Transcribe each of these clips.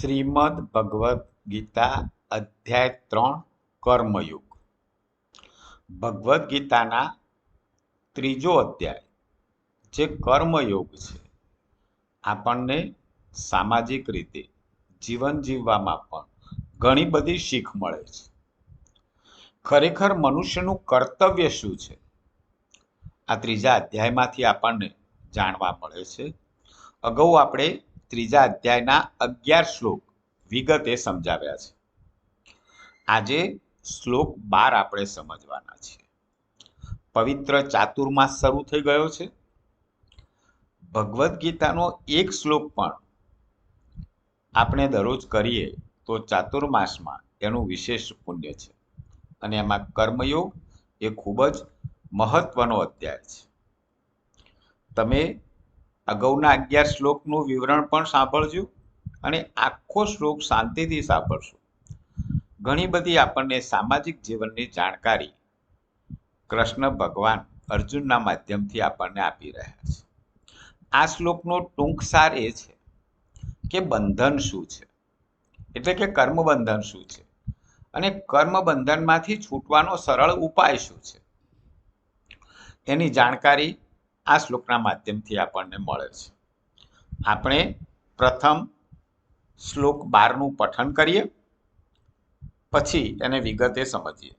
શ્રીમદ ભગવદ્ ગીતા અધ્યાય ત્રણ, કર્મયુગ. ભગવદ્ ગીતાના ત્રીજો અધ્યાય, જે કર્મયોગ છે, આપણને સામાજિક રીતે, જીવન જીવવામાં પણ ઘણી બધી શીખ મળે છે. ખરેખર મનુષ્યનું કર્તવ્ય શું છે? આ ત્રીજા અધ્યાયમાંથી આપણને જાણવા મળે છે. અગાઉ આપણે ત્રીજા અધ્યાયના અગિયાર શ્લોક વિગતે સમજાવ્યા છે. આજે શ્લોક બાર આપણે સમજવાના છે. પવિત્ર ચાતુર્માસ શરૂ થઈ ગયો છે. ભગવદ્ ગીતાનો એક શ્લોક પણ આપણે દરરોજ કરીએ તો ચાતુર્માસમાં એનું વિશેષ પુણ્ય છે. અને એમાં કર્મયોગ એ ખૂબ જ મહત્વનો અધ્યાય છે. તમે અગાઉના અગિયાર શ્લોકનું વિવરણ પણ સાંભળજો અને આખો શ્લોક શાંતિથી સાંભળશો. ઘણી બધી આપણને સામાજિક જીવનની જાણકારી કૃષ્ણ ભગવાન અર્જુનના માધ્યમથી આપણને આપી રહ્યા છે. આ શ્લોકનો ટૂંક સાર એ છે કે બંધન શું છે? એટલે કે કર્મબંધન શું છે? અને કર્મબંધનમાંથી છૂટવાનો સરળ ઉપાય શું છે? એની જાણકારી આ શ્લોકના માધ્યમથી આપણને મળે છે. આપણે પ્રથમ શ્લોક બારનું પઠન કરીએ, પછી એને વિગતે સમજીએ.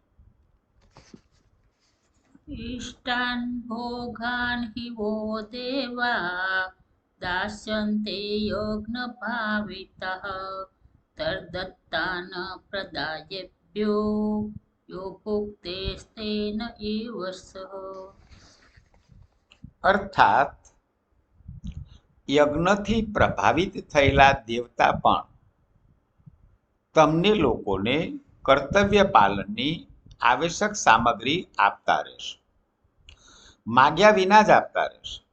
ઈષ્ટાન ભોગાન હિવો દેવા દાસ્યન્તે યોગ્ન ભાવિતઃ તર્દત્તાન પ્રદાયેભ્યો, યોગોક્તેસ્તેન એવ સહ અર્થાત, યજ્ઞથી પ્રભાવિત થયેલા દેવતા પણ તમને લોકોને કર્તવ્ય પાલનની આવશ્યક સામગ્રી આપતા રહેશે. માગ્યા વિના જ આપતા રહેશે.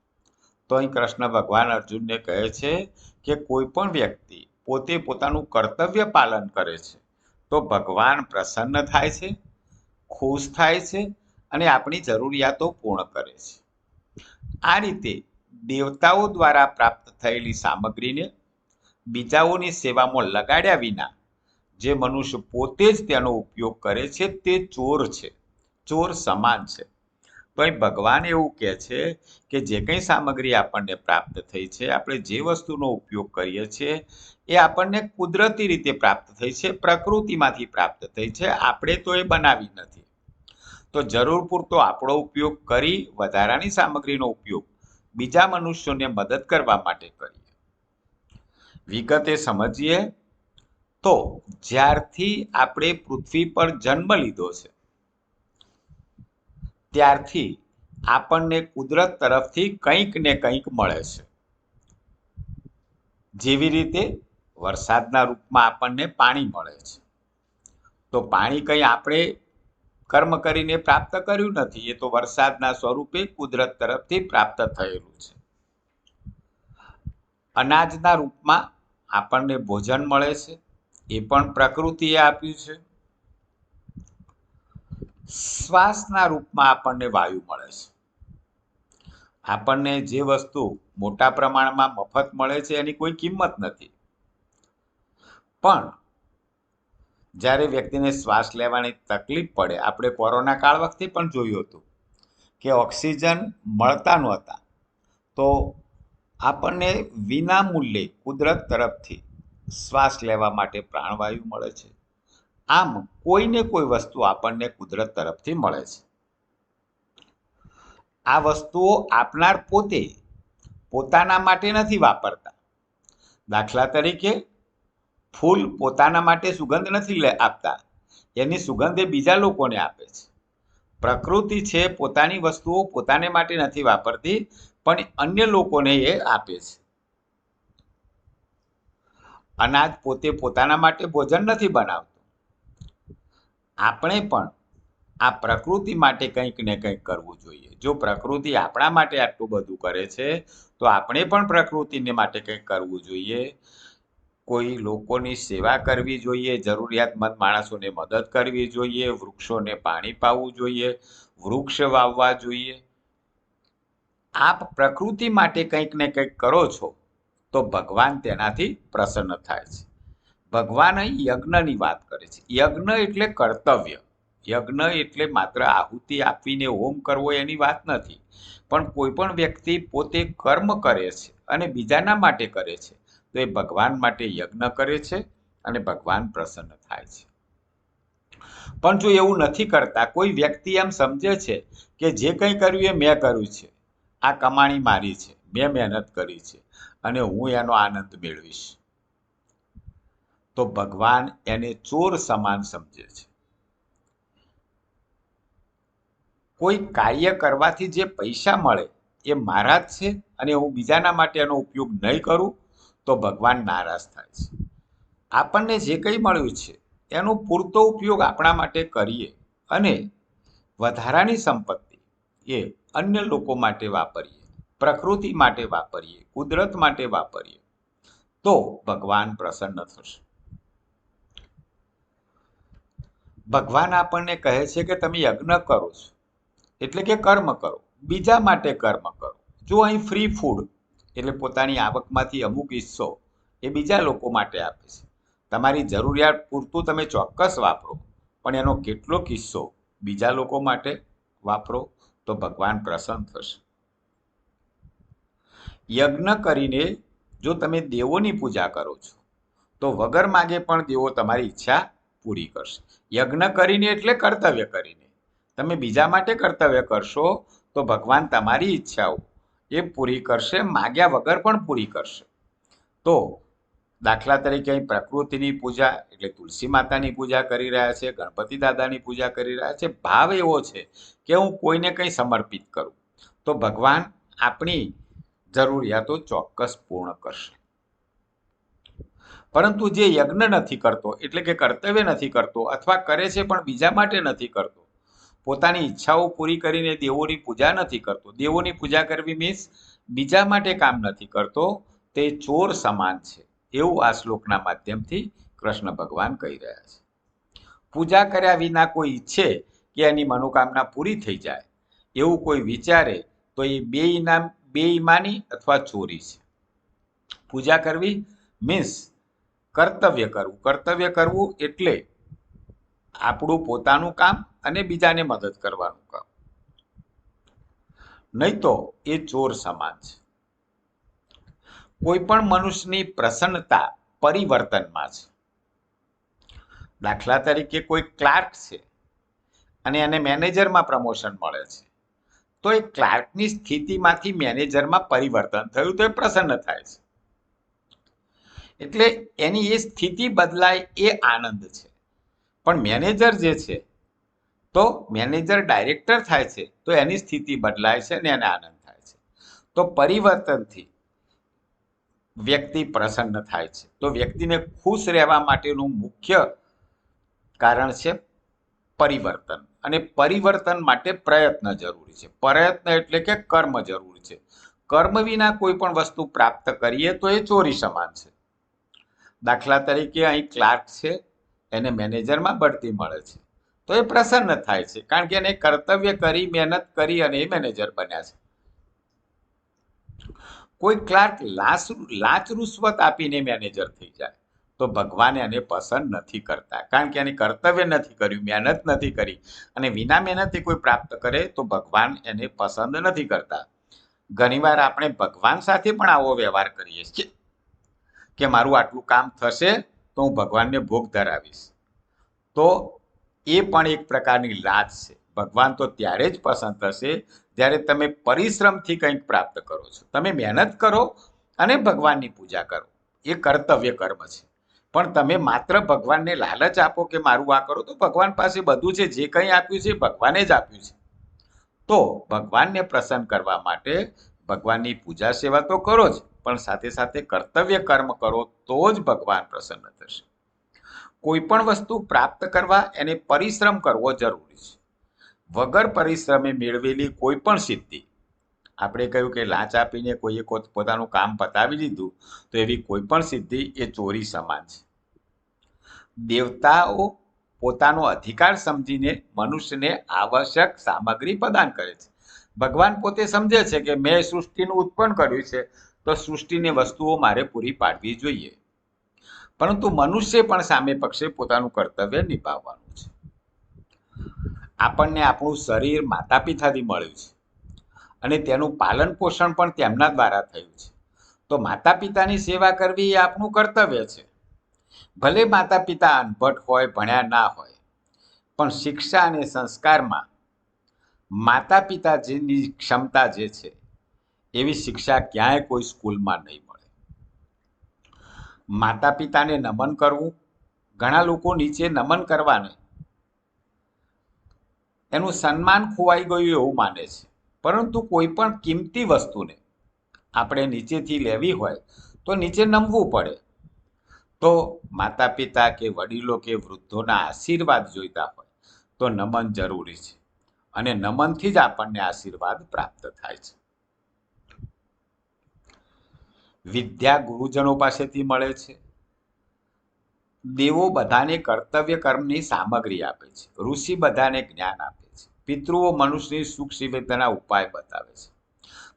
તો અહીં કૃષ્ણ ભગવાન અર્જુનને કહે છે કે કોઈ પણ વ્યક્તિ પોતે પોતાનું કર્તવ્ય પાલન કરે છે, તો ભગવાન પ્રસન્ન થાય છે, ખુશ થાય છે અને આપણી જરૂરિયાતો પૂર્ણ કરે છે. આ રીતે દેવતાઓ દ્વારા પ્રાપ્ત થયેલી સામગ્રીને બીજાઓની સેવામાં લગાડ્યા વિના જે મનુષ્ય પોતે જ તેનો ઉપયોગ કરે છે તે ચોર છે. ચોર સમાન છે. પણ ભગવાન એવું કહે છે કે જે કંઈ સામગ્રી આપણને પ્રાપ્ત થઈ છે, આપણે જે વસ્તુનો ઉપયોગ કરીએ છીએ, એ આપણને કુદરતી રીતે પ્રાપ્ત થઈ છે, પ્રકૃતિમાંથી પ્રાપ્ત થઈ છે. આપણે તો એ બનાવી નથી. તો જરૂર પૂરતો આપણો ઉપયોગ કરી વધારાની સામગ્રીનો ઉપયોગ બીજા મનુષ્યોને મદદ કરવા માટે કરીએ. વિગતે સમજીએ તો જ્યારથી આપણે પૃથ્વી પર જન્મ લીધો છે, ત્યારથી આપણને કુદરત તરફથી કંઈક ને કંઈક મળે છે. જેવી રીતે વરસાદના રૂપમાં આપણને પાણી મળે છે. તો પાણી કંઈ આપણે કર્મ કરીને પ્રાપ્ત કર્યું નથી, એ તો વરસાદના સ્વરૂપે કુદરત તરફથી પ્રાપ્ત થયેલું છે. અનાજના રૂપમાં આપણને ભોજન મળે છે, એ પણ પ્રકૃતિએ આપ્યું છે. શ્વાસના રૂપમાં આપણને વાયુ મળે છે. આપણને જે વસ્તુ મોટા પ્રમાણમાં મફત મળે છે, એની કોઈ કિંમત નથી. પણ જ્યારે વ્યક્તિને શ્વાસ લેવાની તકલીફ પડે, આપણે કોરોના કાળ વખતે પણ જોયું હતું કે ઓક્સિજન મળતા નહોતા. તો આપણને વિના મૂલ્યે કુદરત તરફથી શ્વાસ લેવા માટે પ્રાણવાયુ મળે છે. આમ કોઈને કોઈ વસ્તુ આપણને કુદરત તરફથી મળે છે. આ વસ્તુઓ આપનાર પોતે પોતાના માટે નથી વાપરતા. દાખલા તરીકે ફૂલ પોતાના માટે સુગંધ નથી આપતા. એની સુગંધ એ બીજા લોકોને આપે છે. પ્રકૃતિ છે પોતાની વસ્તુઓ પોતાને માટે નથી વાપરતી, પણ અન્ય લોકોને એ આપે છે. અનાજ પોતે પોતાના માટે ભોજન નથી બનાવતું. આપણે પણ આ પ્રકૃતિ માટે કંઈક ને કંઈક કરવું જોઈએ. જો પ્રકૃતિ આપણા માટે આટલું બધું કરે છે, તો આપણે પણ પ્રકૃતિને માટે કંઈક કરવું જોઈએ. કોઈ લોકોની સેવા કરવી જોઈએ, જરૂરિયાતમંદ માણસોને મદદ કરવી જોઈએ, વૃક્ષોને પાણી પાવું જોઈએ, વૃક્ષ વાવવા જોઈએ. આપ પ્રકૃતિ માટે કંઈક ને કંઈક કરો છો, તો ભગવાન તેનાથી પ્રસન્ન થાય છે. ભગવાન અહીં યજ્ઞની વાત કરે છે. યજ્ઞ એટલે કર્તવ્ય. યજ્ઞ એટલે માત્ર આહુતિ આપીને હોમ કરવો એની વાત નથી. પણ કોઈ પણ વ્યક્તિ પોતે કર્મ કરે છે અને બીજાના માટે કરે છે. તો એ ભગવાન માટે યજ્ઞ કરે છે અને ભગવાન પ્રસન્ન થાય છે. પણ જો એવું નથી કરતા, કોઈ વ્યક્તિ એમ સમજે છે કે જે કંઈ કર્યું એ મેં કર્યું છે, આ કમાણી મારી છે, મેં મહેનત કરી છે અને હું એનો આનંદ મેળવીશ. તો ભગવાન એને ચોર સમાન સમજે છે. કોઈ કાર્ય કરવાથી જે પૈસા મળે એ મારા જ છે અને હું બીજાના માટે એનો ઉપયોગ નહીં કરું તો ભગવાન નારાજ થાય છે. આપણને જે કંઈ મળ્યું છે એનો પૂરતો ઉપયોગ આપણા માટે કરીએ અને વધારાની સંપત્તિ એ અન્ય લોકો માટે વાપરીએ, પ્રકૃતિ માટે વાપરીએ, કુદરત માટે વાપરીએ, તો ભગવાન પ્રસન્ન થશે. ભગવાન આપણને કહે છે કે તમે યજ્ઞ કરો છો, એટલે કે કર્મ કરો, બીજા માટે કર્મ કરો. જો અહીં ફ્રી ફૂડ એટલે પોતાની આવકમાંથી અમુક હિસ્સો એ બીજા લોકો માટે આપે છે. તમારી જરૂરિયાત પૂરતું તમે ચોક્કસ વાપરો, પણ એનો કેટલોક હિસ્સો બીજા લોકો માટે વાપરો તો ભગવાન પ્રસન્ન થશે. યજ્ઞ કરીને જો તમે દેવોની પૂજા કરો છો, તો વગર માગે પણ દેવો તમારી ઈચ્છા પૂરી કરશે. યજ્ઞ કરીને એટલે કર્તવ્ય કરીને. તમે બીજા માટે કર્તવ્ય કરશો તો ભગવાન તમારી ઈચ્છાઓ એ પૂરી કરશે, માગ્યા વગર પણ પૂરી કરશે. તો દાખલા તરીકે અહીં પ્રકૃતિની પૂજા એટલે તુલસી માતાની પૂજા કરી રહ્યા છે, ગણપતિ દાદાની પૂજા કરી રહ્યા છે, ભાવ એવો છે કે હું કોઈને કંઈ સમર્પિત કરું. તો ભગવાન આપણી જરૂરિયાતો ચોક્કસ પૂર્ણ કરશે. પરંતુ જે યજ્ઞ નથી કરતો, એટલે કે કર્તવ્ય નથી કરતો, અથવા કરે છે પણ બીજા માટે નથી કરતો પોતાની ઈચ્છાઓ પૂરી કરીને દેવોની પૂજા નથી કરતો. દેવોની પૂજા કરવી મીન્સ બીજા માટે કામ નથી કરતો, તે ચોર સમાન છે. એવું આ શ્લોકના માધ્યમથી કૃષ્ણ ભગવાન કહી રહ્યા છે. પૂજા કર્યા વિના કોઈ ઈચ્છે કે એની મનોકામના પૂરી થઈ જાય. એવું કોઈ વિચારે તો એ બે ઇનામ બે ઈમાની અથવા ચોરી છે. પૂજા કરવી મીન્સ કર્તવ્ય કરવું. કર્તવ્ય કરવું એટલે આપણું પોતાનું કામ અને બીજાને મદદ કરવાનું કામ. નહીં તો એ ચોર સમાન છે કોઈ પણ મનુષ્યની પ્રસન્નતા પરિવર્તનમાં છે. દાખલા તરીકે કોઈ ક્લાર્ક છે અને એને મેનેજરમાં પ્રમોશન મળે છે, તો એ ક્લાર્કની સ્થિતિમાંથી મેનેજરમાં પરિવર્તન થયું તો એ પ્રસન્ન થાય છે. એટલે એની એ સ્થિતિ બદલાય એ આનંદ છે. પણ મેનેજર જે છે, તો મેનેજર ડાયરેક્ટર થાય છે, તો એની સ્થિતિ બદલાય છે અને એને આનંદ થાય છે. તો પરિવર્તનથી વ્યક્તિ પ્રસન્ન થાય છે. તો વ્યક્તિને ખુશ રહેવા માટેનું મુખ્ય કારણ છે પરિવર્તન. અને પરિવર્તન માટે પ્રયત્ન જરૂરી છે. પ્રયત્ન એટલે કે કર્મ જરૂરી છે. કર્મ વિના કોઈ પણ વસ્તુ પ્રાપ્ત કરીએ તો એ ચોરી સમાન છે. દાખલા તરીકે અહીં ક્લાર્ક છે એને મેનેજરમાં બઢતી મળે છે. તો એ પ્રસન્ન થાય છે, કારણ કે એને કર્તવ્ય કરી, મહેનત કરી અને એ મેનેજર બન્યા છે. કોઈ ક્લાર્ક લાસ લાચ રૂશ્વત આપીને મેનેજર થઈ જાય, તો ભગવાન એને પસંદ નથી કરતા, કારણ કે એને કર્તવ્ય નથી કર્યું, મહેનત નથી કરી, અને વિના મહેનતે કોઈ પ્રાપ્ત કરે, તો ભગવાન એને પસંદ નથી કરતા. ઘણીવાર આપણે ભગવાન સાથે પણ આવો વ્યવહાર કરીએ છીએ, કે મારું આટલું કામ થશે તો હું ભગવાનને ભોગ ધરાવીશ. તો એ પણ એક પ્રકારની લાજ છે. ભગવાન તો ત્યારે જ પસંદ થશે જ્યારે તમે પરિશ્રમથી કંઈક પ્રાપ્ત કરો છો. તમે મહેનત કરો અને ભગવાનની પૂજા કરો. એ કર્તવ્ય કર્મ છે. પણ તમે માત્ર ભગવાનને લાલચ આપો કે મારું આ કરો તો ભગવાન પાસે બધું છે. જે કંઈ આપ્યું છે ભગવાને જ આપ્યું છે. તો ભગવાનને પ્રસન્ન કરવા માટે ભગવાનની પૂજા સેવા તો કરો જ. પણ સાથે સાથે કર્તવ્ય કર્મ કરો તો જ ભગવાન પ્રસન્ન થશે. કોઈ પણ વસ્તુ પ્રાપ્ત કરવા એને પરિશ્રમ કરવો જરૂરી છે. વગર પરિશ્રમે મેળવેલી કોઈ પણ સિદ્ધિ. આપણે કહ્યું કે લાંચ આપીને કોઈએ પોતાનું કામ પતાવી દીધું, તો એવી કોઈ પણ સિદ્ધિ એ ચોરી સમાન છે. દેવતાઓ પોતાનો અધિકાર સમજીને મનુષ્યને આવશ્યક સામગ્રી પ્રદાન કરે છે. ભગવાન પોતે સમજે છે કે મેં સૃષ્ટિનું ઉત્પન્ન કર્યું છે તો સૃષ્ટિની વસ્તુઓ મારે પૂરી પાડવી જોઈએ. પરંતુ મનુષ્ય પણ સામે પક્ષે પોતાનું કર્તવ્ય નિભાવવાનું છે. આપણને આપણું શરીર માતા પિતાથી મળ્યું છે અને તેનું પાલન પોષણ પણ તેમના દ્વારા થયું છે. તો માતા પિતાની સેવા કરવી એ આપણું કર્તવ્ય છે. ભલે માતા પિતા અનભટ હોય, ભણ્યા ના હોય, પણ શિક્ષા અને સંસ્કારમાં માતા પિતા જેની ક્ષમતા જે છે એવી શિક્ષા ક્યાંય કોઈ સ્કૂલમાં નહીં મળે. માતા પિતાને નમન કરવું, ઘણા લોકો નીચે નમન કરવાને, એનું સન્માન ખોવાઈ ગયું એવું માને છે. પરંતુ કોઈ પણ કિંમતી વસ્તુને આપણે નીચેથી લેવી હોય, તો નીચે નમવું પડે. તો માતા પિતા કે વડીલો કે વૃદ્ધોના આશીર્વાદ જોઈતા હોય, તો નમન જરૂરી છે. અને નમનથી જ આપણને આશીર્વાદ પ્રાપ્ત થાય છે. વિદ્યા ગુરુજનો પાસેથી મળે છે. દેવો બધાને કર્તવ્ય કર્મની સામગ્રી આપે છે. ઋષિ બધાને જ્ઞાન આપે છે. પિતૃઓ મનુષ્યની સુખ સુવિધાના ઉપાય બતાવે છે.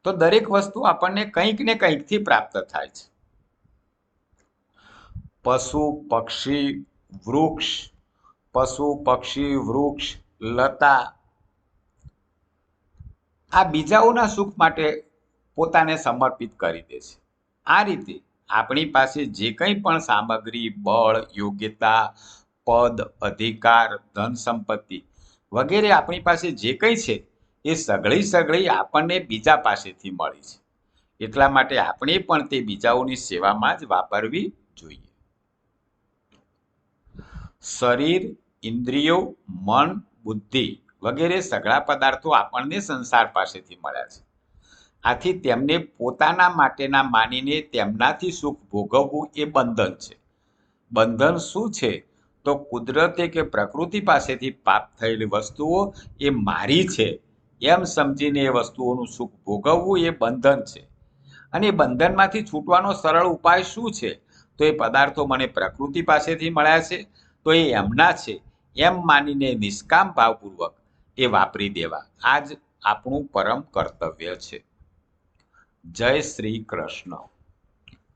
તો દરેક વસ્તુ આપણને કંઈક ને કંઈકથી પ્રાપ્ત થાય છે. પશુ, પક્ષી, વૃક્ષ, પશુ, પક્ષી, વૃક્ષ, લતા, આ બીજાઓના સુખ માટે પોતાને સમર્પિત કરી દે છે. આ રીતે આપણી પાસે જે કંઈ પણ સામગ્રી, બળ, યોગ્યતા, પદ, અધિકાર, ધન સંપત્તિ વગેરે આપણી પાસે જે કંઈ છે, એ સઘળી સઘળી આપણને બીજા પાસેથી મળી છે. એટલા માટે આપણે પણ તે બીજાઓની સેવામાં જ વાપરવી જોઈએ. શરીર, ઇન્દ્રિયો, મન, બુદ્ધિ વગેરે સઘળા પદાર્થો આપણને સંસાર પાસેથી મળ્યા છે. આથી તેમને પોતાના માટેના માનીને તેમનાથી સુખ ભોગવવું એ બંધન છે. બંધન શું છે? તો કુદરતે કે પ્રકૃતિ પાસેથી પાપ થયેલી વસ્તુઓ એ મારી છે. એમ સમજીને એ વસ્તુઓનું સુખ ભોગવવું એ બંધન છે. અને એ બંધનમાંથી છૂટવાનો સરળ ઉપાય શું છે? તો એ પદાર્થો મને પ્રકૃતિ પાસેથી મળ્યા છે. તો એ એમના છે. એમ માનીને નિષ્કામ ભાવપૂર્વક એ વાપરી દેવા. આ જ આપણું પરમ કર્તવ્ય છે. જય શ્રી કૃષ્ણ.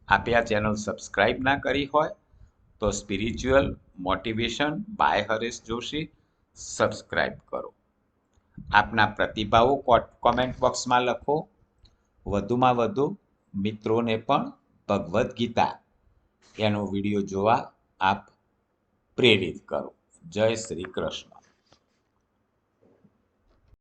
આપે આ ચેનલ સબસ્ક્રાઇબ ના કરી હોય તો spiritual motivation by Haresh Joshi subscribe કરો. આપના પ્રતિભાવો કોમેન્ટ બોક્સમાં લખો. વધુમાં વધુ મિત્રોને પણ ભગવદ્ ગીતા એનો વીડિયો જોવા આપ પ્રેરિત કરો. જય શ્રી કૃષ્ણ.